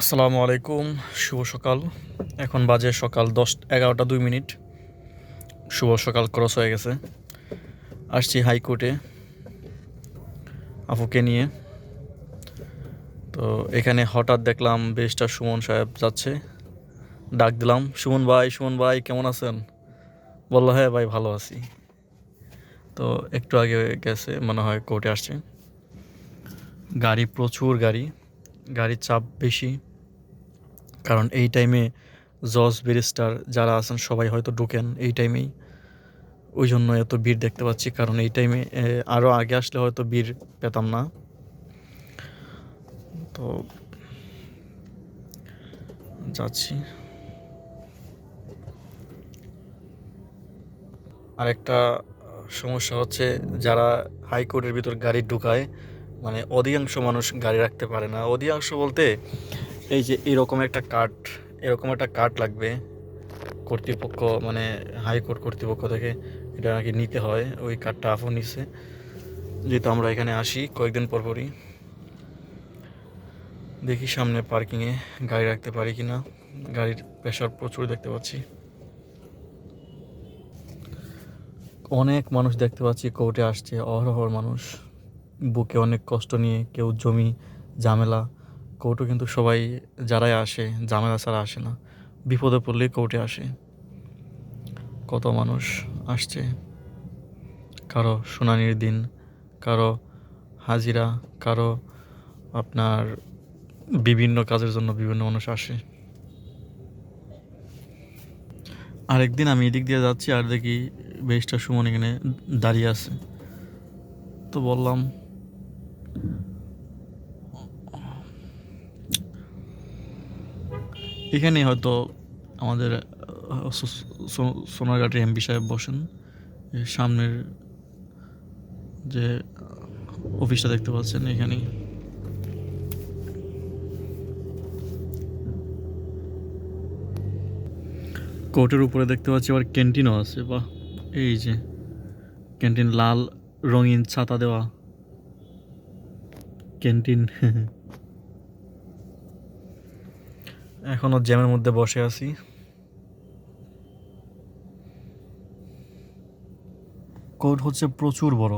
আসসালামু আলাইকুম, শুভ সকাল। এখন বাজে সকাল দশ, এগারোটা দুই মিনিট। শুভ সকাল ক্রস হয়ে গেছে। আসছি হাইকোর্টে আপুকে নিয়ে। তো এখানে হঠাৎ দেখলাম বেশটা সুমন সাহেব যাচ্ছে। ডাক দিলাম, সুমন ভাই সুমন ভাই, কেমন আছেন? বলল হ্যাঁ ভাই, ভালো আছি। তো একটু আগে গেছে, মনে হয় কোর্টে আসছে। গাড়ি, প্রচুর গাড়ি। গাড়ির চাপ বেশি। কারণ এই টাইমে জজ ব্যারিস্টার যারা আছেন সবাই হয়তো ঢুকেন এই টাইমেই ওই জন্য এত ভিড় দেখতে পাচ্ছি, কারণ এই টাইমে আরও আগে আসলে হয়তো ভিড় পেতাম না। তো যাচ্ছি। আরেকটা সমস্যা হচ্ছে যারা হাইকোর্টের ভিতর গাড়ি ঢুকায় মানে অধিকাংশ মানুষ গাড়ি রাখতে পারে না। অধিকাংশ বলতে এই যে এরকম একটা কার্ড এরকম একটা কার্ড লাগবে কর্তৃপক্ষ মানে হাইকোর্ট কর্তৃপক্ষ থেকে, এটা নাকি নিতে হয়, ওই কার্ডটা আফও নিচ্ছে যেহেতু আমরা এখানে আসি, কয়েকদিন পর পরই। দেখি সামনে পার্কিংয়ে গাড়ি রাখতে পারি কি না গাড়ির প্রেশার প্রচুর দেখতে পাচ্ছি। অনেক মানুষ দেখতে পাচ্ছি কোর্টে আসছে অহরহর মানুষ। বুকে অনেক কষ্ট নিয়ে কেউ জমি, ঝামেলা। কোর্টও কিন্তু সবাই, যারাই আসে, ঝামেলা ছাড়া আসে না। বিপদে পড়লেই কোর্টে আসে। কত মানুষ আসছে। কারও শুনানির দিন, কারও হাজিরা, কারও আপনার বিভিন্ন কাজের জন্য বিভিন্ন মানুষ আসে। আরেকদিন আমি এদিক দিয়ে যাচ্ছি, আর দেখি বেশটা সুমন এখানে দাঁড়িয়ে আছে। তো বললাম এখানে হয়তো আমাদের সোনারঘাটের এমপি সাহেব বসেন। সামনের যে অফিসটা দেখতে পাচ্ছেন, এখানেই। কোর্টের উপরে দেখতে পাচ্ছি আবার ক্যান্টিনও আছে, বাহ, এই যে। ক্যান্টিন লাল রঙিন ছাতা দেওয়া। ক্যান্টিন এখনও জ্যামের মধ্যে বসে আছি। কোর্ট হচ্ছে প্রচুর বড়।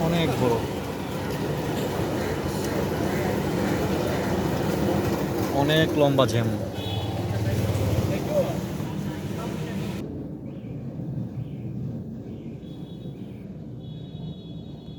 অনেক বড়। অনেক লম্বা জ্যাম।